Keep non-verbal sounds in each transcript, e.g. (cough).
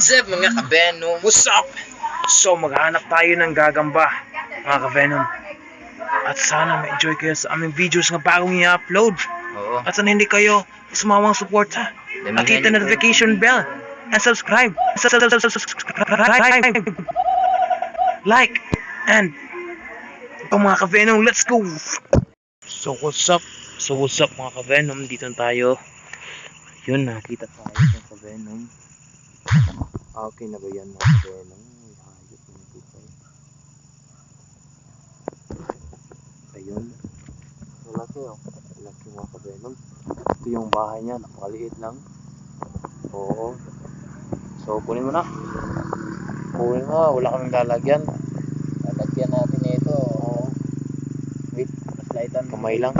What's up mga ka-Venom? What's up? So, maghanap tayo ng gagamba, mga ka-Venom. At sana ma-enjoy kayo sa aming videos na bagong i-upload. Oo. At sana hindi kayo sumawang suporta. At hit the notification bell. And subscribe. Subscribe. Like. And ito mga ka-Venom, let's go! So, what's up? So, what's up mga ka-Venom? Dito tayo. Yun, nakita tayo ng ka-Venom. Okay na ba yan mga? May hayop na bukay. Ayun. Malaki oh. Malaki mga ka-Venom. Ito yung bahay niya. Napakaliit lang. Oo. So, kunin mo na. Kunin mo. Wala kaming lalagyan. Lalagyan natin ito. Oo. Wait, slide Kamay lang.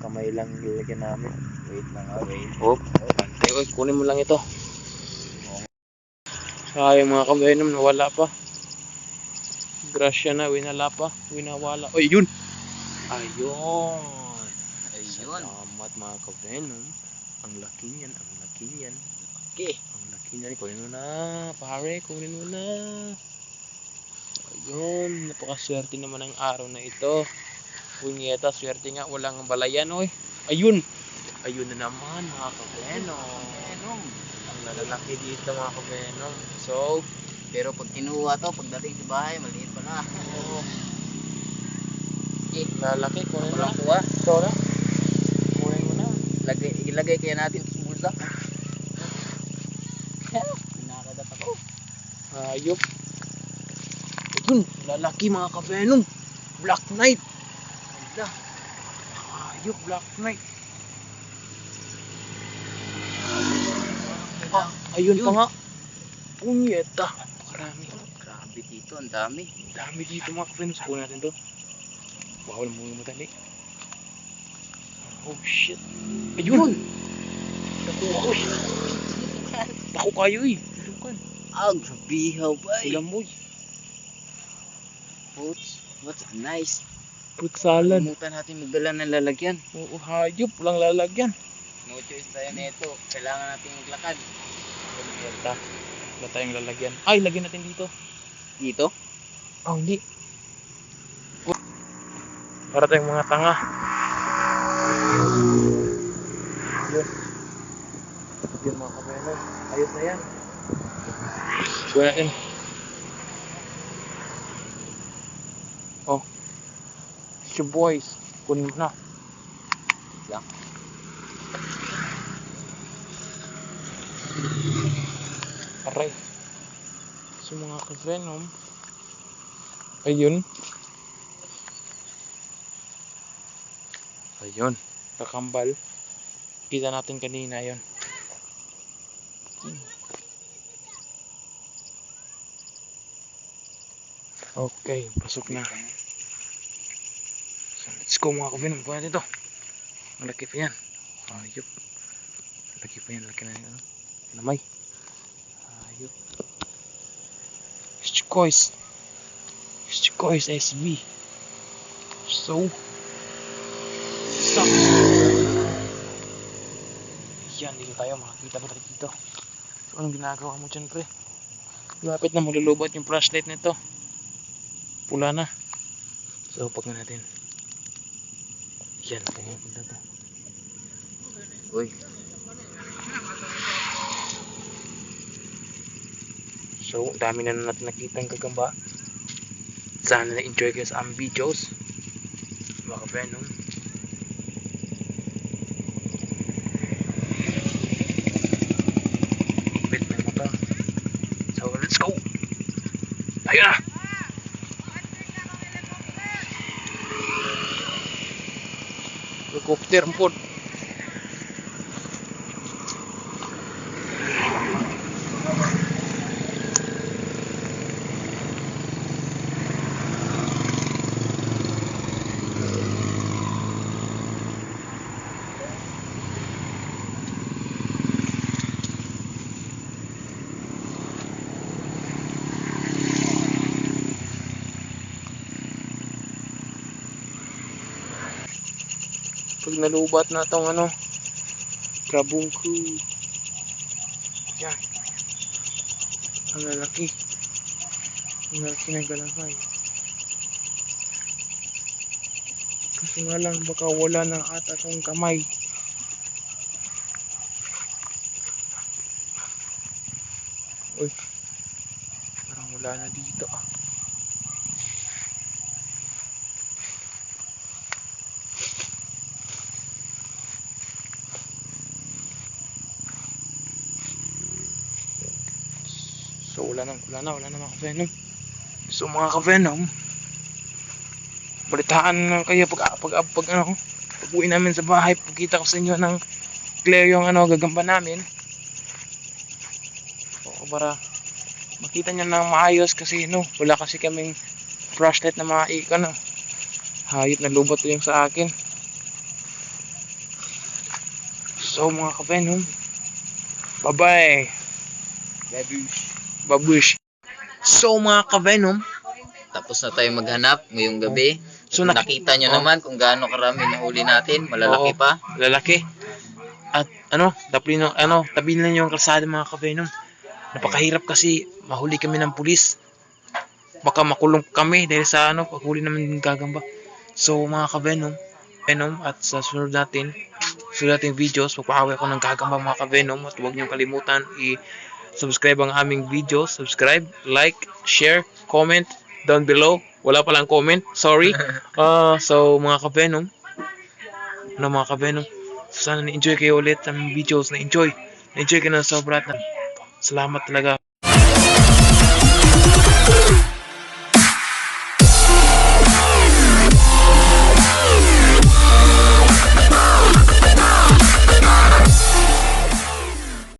Kamay lang ilalagyan namin. Wait lang ah, wait. Oh. Oy, kunin mo lang ito. Sayang mga kabenom, nawala pa. Grasya na, winala pa. Winawala. Oy, yun! Ayun! Ayun. Salamat mga kabenom. Ang laki niyan, ang laki niyan. Okay. Ang laki niyan. Kunin mo na, pare. Kunin mo na. Ayun, napakaswerte naman ang araw na ito. Punyeta, swerte nga, walang balayan, oy. Ayun! Ayun na naman, mga kabenom. Venom. Ang lalaki dito, mga kabenom. So, Pero pag kinuha to, pagdating sa bahay, maliit pa na. oh, Okay. lalaki. Kunin mo na. Walang kuha. Ito na. Kunin mo na. Lagay, ilagay kaya natin sa bulsa. Pinakadat ako. Hayop. Ayun, lalaki mga kabenom. Black Knight. Ala. Hayop, Black Knight. Ah, ayun pa nga. Punyeta. Karami. Grabe dito, ang dami. Dami dito mga kabenom. Sa natin to. Bawal mo yung matali. Oh shit. Ayun. Nakuha ko. Naku kayo eh. Dudukan. Ang grabihaw ba eh. Ulamoy. Putz, what's nice. Fruit salad. Kalimutan natin magdala ng lalagyan. Oo, hayop. Walang lalagyan. No choice tayo nito. Kailangan natin maglakad. Wala. Wala tayong lalagyan. Ay, lagyan natin dito. Dito? Oh, hindi. Para tayong mga tanga. Yun. Yun mga kabenon. Ayos na yan. Natin. Oh. It's your boys. Kunin mo na. Lang. Aray. So mga ka-venom. Ayun. Ayun. Kakambal. Kita natin kanina yon. Okay, pasok na. So, let's go mga ka-venom. Kuha natin ito. Malaki pa yan. Ayup. Laki pa yan. Laki na yan. Ano? Lamay. Ayup. Chicois. Chicois SB. So. Suck. Yan, dito tayo. Makakita pa tayo dito. So, anong ginagawa mo dyan, pre? Lapit na maglulubot yung flashlight nito. Pula na. So, pag natin. Yan, pumupunta to. Uy, So, dami na natin nakita ang gagamba. Sana na-enjoy kayo sa aming videos. Mga venom. Bit na motor. So, let's go! Ayun na! Helicopter po. Pag nalubat na tong ano, krabong ko. Yan. Ang lalaki. Ang lalaki ng galangay. Kasi nga lang baka wala na ata tong kamay. Uy. Parang wala na dito ah. So wala na, na, wala na mga ka-venom. So mga ka-venom, balitaan kayo pag, pag, pag, ano, pag uwi namin sa bahay, pagkita ko sa inyo ng clear yung ano, gagamba namin. O para makita niyo ng maayos kasi no, wala kasi kaming flashlight na mga ika na. Hayop na lubot yung sa akin. So mga ka-venom, bye-bye. Babush. Babush. So mga ka-venom, Tapos na tayo maghanap ngayong gabi. so nak- Nakita nyo Oh. naman kung gaano karami na huli natin. Malalaki Oo. pa. lalaki. At ano, tabi ng ano, tabi na yung kalsada mga ka-venom. Napakahirap kasi mahuli kami ng pulis. Baka makulong kami dahil sa ano, paghuli namin ng gagamba. So mga ka-venom, venom at sa sunod natin, sunod nating videos, magpahaway ako ng gagamba mga ka-venom at huwag niyong kalimutan subscribe ang aming video. Subscribe, like, share, comment down below. Wala palang comment. Sorry. Uh, (laughs) so, mga ka-Venom. Ano mga ka-Venom? So, sana na-enjoy kayo ulit ang videos. Na-enjoy. Na-enjoy kayo na sobra. Salamat talaga.